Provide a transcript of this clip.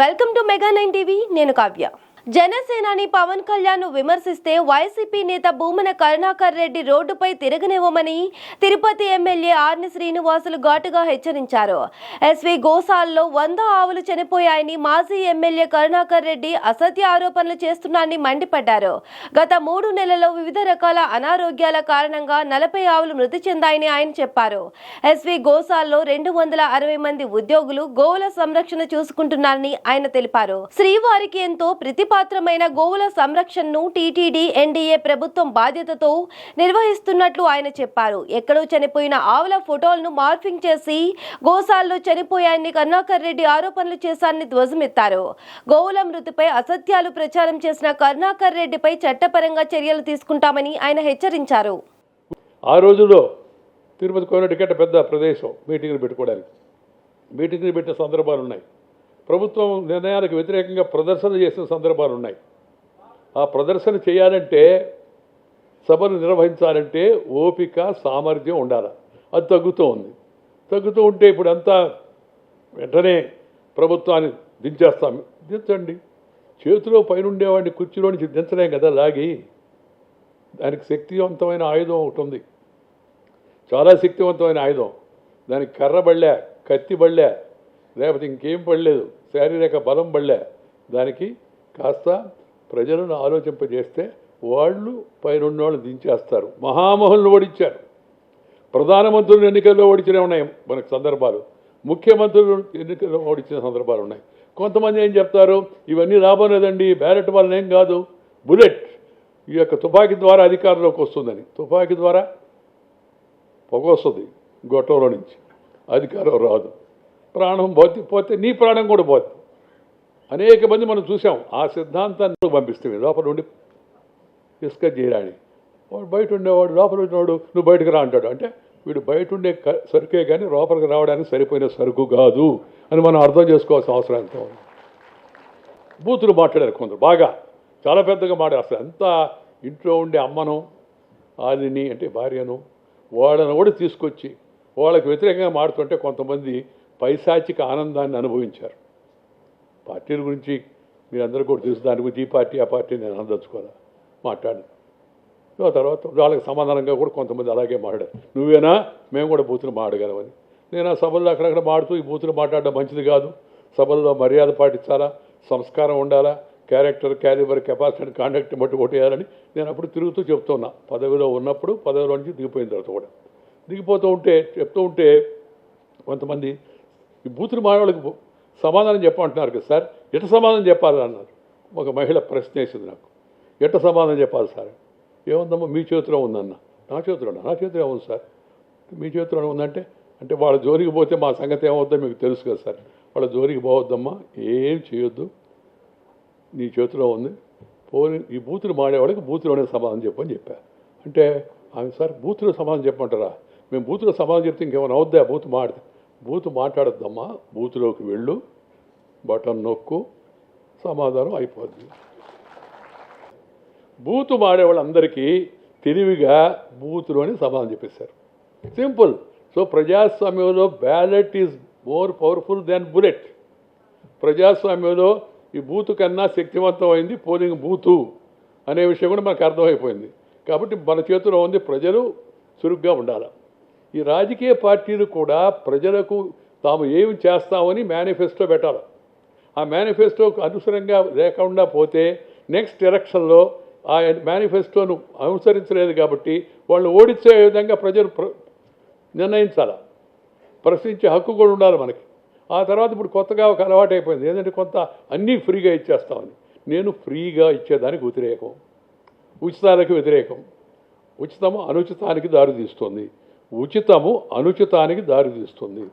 Welcome to mega nine TV నేను కావ్య. జనసేనాని పవన్ కళ్యాణ్ను విమర్శిస్తే వైసీపీ నేత భూమన కరుణాకర్ రెడ్డి రోడ్డుపై తిరగనివ్వమని తిరుపతి ఎమ్మెల్యే ఆర్ని శ్రీనివాసులు ఘాటుగా హెచ్చరించారు. ఎస్వి గోసాల్లో వంద ఆవులు చనిపోయాయని మాజీ ఎమ్మెల్యే కరుణాకర్ రెడ్డి అసత్య ఆరోపణలు చేస్తున్నారని మండిపడ్డారు. గత మూడు నెలల్లో వివిధ రకాల అనారోగ్యాల కారణంగా నలభై ఆవులు మృతి చెందాయని ఆయన చెప్పారు. ఎస్వి గోసాల్లో రెండు వందల అరవై మంది ఉద్యోగులు గోవుల సంరక్షణ చూసుకుంటున్నారని ఆయన తెలిపారు. శ్రీవారికి ఎంతో పాత్రమైన గోవుల సంరక్షణను టీటీడీ ఎన్డీఏ ప్రభుత్వం బాధ్యతతో నిర్వహిస్తున్నట్లు ఆయన చెప్పారు. ఎక్కడో చనిపోయిన ఆవుల ఫోటోలను మార్ఫింగ్ చేసి గోశాలలో చనిపోయాయని కరుణాకర్ రెడ్డి ఆరోపణలు చేశారని ధ్వజమెత్తారు. గోవుల మృతిపై అసత్యాలు ప్రచారం చేసిన కరుణాకర్ రెడ్డిపై చట్టపరంగా చర్యలు తీసుకుంటామని ఆయన హెచ్చరించారు. ఆ రోజుల్లో తిరుపతి కోనటికట్ట పెద్ద ప్రదేశం మీటింగ్లు పెట్టుకోవడానికి. మీటింగ్లు పెట్టిన సందర్భాలు ఉన్నాయి ప్రభుత్వం నిర్ణయాలకు వ్యతిరేకంగా ప్రదర్శన చేసిన సందర్భాలు ఉన్నాయి ఆ ప్రదర్శన చేయాలంటే సభను నిర్వహించాలంటే ఓపిక సామర్థ్యం ఉండాలి. అది తగ్గుతూ ఉంది. తగ్గుతూ ఉంటే ఇప్పుడు అంతా వెంటనే ప్రభుత్వాన్ని దించేస్తాం. దించండి. చేతిలో పైన ఉండేవాడిని కుర్చీలో నుంచి దించలేం కదా లాగి. దానికి శక్తివంతమైన ఆయుధం ఒకటి ఉంది. చాలా శక్తివంతమైన ఆయుధం. దానికి కర్ర బళ్ళే కత్తి బళ్ళే లేకపోతే ఇంకేం పడలేదు. శారీరక బలం పడలే. దానికి కాస్త ప్రజలను ఆలోచింపజేస్తే వాళ్ళు పైన వాళ్ళు దించేస్తారు. మహామహులను ఓడించారు. ప్రధానమంత్రులు ఎన్నికల్లో ఓడించినవి ఉన్నాయి మనకు సందర్భాలు. ముఖ్యమంత్రులు ఎన్నికల్లో ఓడించిన సందర్భాలు ఉన్నాయి. కొంతమంది ఏం చెప్తారు? ఇవన్నీ రాబోలేదండి బ్యాలెట్ వలన ఏం కాదు. బుల్లెట్ ఈ యొక్క తుపాకీ ద్వారా అధికారంలోకి వస్తుందని. తుపాకీ ద్వారా పొగ వస్తుంది గొట్టంలో నుంచి. అధికారం రాదు. ప్రాణం పోతే పోతే నీ ప్రాణం కూడా పోతుంది అనేక మంది మనం చూసాం ఆ సిద్ధాంతాన్ని పంపిస్తే లోపల ఉండి డిస్కస్ చేయరాని. వాడు బయట ఉండేవాడు లోపల ఉండేవాడు నువ్వు బయటకు రా అంటాడు. అంటే వీడు బయట ఉండే సరుకే కానీ లోపలికి రావడానికి సరిపోయిన సరుకు కాదు అని మనం అర్థం చేసుకోవాల్సిన అవసరం ఎంతో ఉంది? బూతులు మాట్లాడారు కొందరు బాగా. చాలా పెద్దగా మాట్లాడారు. అసలు ఎంత ఇంట్లో ఉండే అమ్మను ఆదిని అంటే భార్యను వాళ్ళను కూడా తీసుకొచ్చి వాళ్ళకి వ్యతిరేకంగా మాడుతుంటే కొంతమంది పైశాచిక ఆనందాన్ని అనుభవించారు. పార్టీల గురించి మీరందరూ కూడా తెలుసు దాని గురించి ఈ పార్టీ ఆ పార్టీ నేను అందచ్చుకోరా మాట్లాడు ఆ తర్వాత వాళ్ళకి సమాధానంగా కూడా కొంతమంది అలాగే మాట్లాడారు. నువ్వేనా? మేము కూడా బూతులు మాడగలమని నేను ఆ సభల్లో అక్కడక్కడ మాడుతూ ఈ బూతులు మాట్లాడడం మంచిది కాదు. సభల్లో మర్యాద పాటించాలా? సంస్కారం ఉండాలా? క్యారెక్టర్ క్యాలిబర్ కెపాసిటీ కాండక్ట్ బట్టి ఓటేయాలని నేను అప్పుడు తిరుగుతూ చెప్తున్నా. పదవిలో ఉన్నప్పుడు పదవిలో నుంచి దిగిపోయిన తర్వాత కూడా. దిగిపోతూ ఉంటే చెప్తూ ఉంటే కొంతమంది ఈ బూతులు మాడవాళ్ళకి సమాధానం చెప్పమంటున్నారు కదా సార్? ఎట సమాధానం చెప్పాలి అన్నారు. ఒక మహిళ ప్రశ్న వేసింది నాకు. ఎట్ట సమాధానం చెప్పాలి సార్? ఏముందమ్మా మీ చేతిలో ఉందన్న. నా చేతిలో నా చేతిలో ఉంది సార్? మీ చేతిలో ఉందంటే అంటే వాళ్ళ జోలికి పోతే మా సంగతి ఏమవుద్దో మీకు తెలుసు కదా సార్. వాళ్ళ జోలికి పోవద్దమ్మా ఏం చేయొద్దు. నీ చేతిలో ఉంది. పోని ఈ బూతులు మాడేవాళ్ళకి బూతులోనే సమాధానం చెప్పని చెప్పా. అంటే ఆమె సార్ బూతులో సమాధానం చెప్పమంటారా? మేము బూతులో సమాధానం చెప్తే ఇంకేమైనా అవుద్దా? బూత్ మాడితే. బూత్ మాట్లాడద్దమ్మా బూతులోకి వెళ్ళు బటన్ నొక్కు సమాధానం అయిపోద్ది. బూతు మాడేవాళ్ళందరికీ తెలివిగా బూతులోనే సమాధానం చెప్పేశారు. సింపుల్. సో ప్రజాస్వామ్యంలో ballot is more powerful than bullet. ప్రజాస్వామ్యంలో ఈ బూతు కన్నా శక్తివంతమైంది పోలింగ్ బూతు అనే విషయం కూడా మనకు అర్థమైపోయింది. కాబట్టి మన చేతిలో ఉంది ప్రజలు చురుగ్గా ఉండాలి? ఈ రాజకీయ పార్టీలు కూడా ప్రజలకు తాము ఏమి చేస్తామని మేనిఫెస్టో పెట్టాలి. ఆ మేనిఫెస్టోకు అనుసరంగా లేకుండా పోతే నెక్స్ట్ ఎలక్షన్లో ఆ మేనిఫెస్టోను అనుసరించలేదు కాబట్టి వాళ్ళు ఓడించే విధంగా ప్రజలు ప్ర నిర్ణయించాలి. ప్రశ్నించే హక్కు కూడా ఉండాలి మనకి. ఆ తర్వాత ఇప్పుడు కొత్తగా ఒక అలవాటు అయిపోయింది. ఏంటంటే కొంత అన్నీ ఫ్రీగా ఇచ్చేస్తామని. నేను ఫ్రీగా ఇచ్చేదానికి వ్యతిరేకం. ఉచితాలకు వ్యతిరేకం. ఉచితము అనుచితానికి దారితీస్తుంది ఉచితము అనుచితానికి దారితీస్తుంది.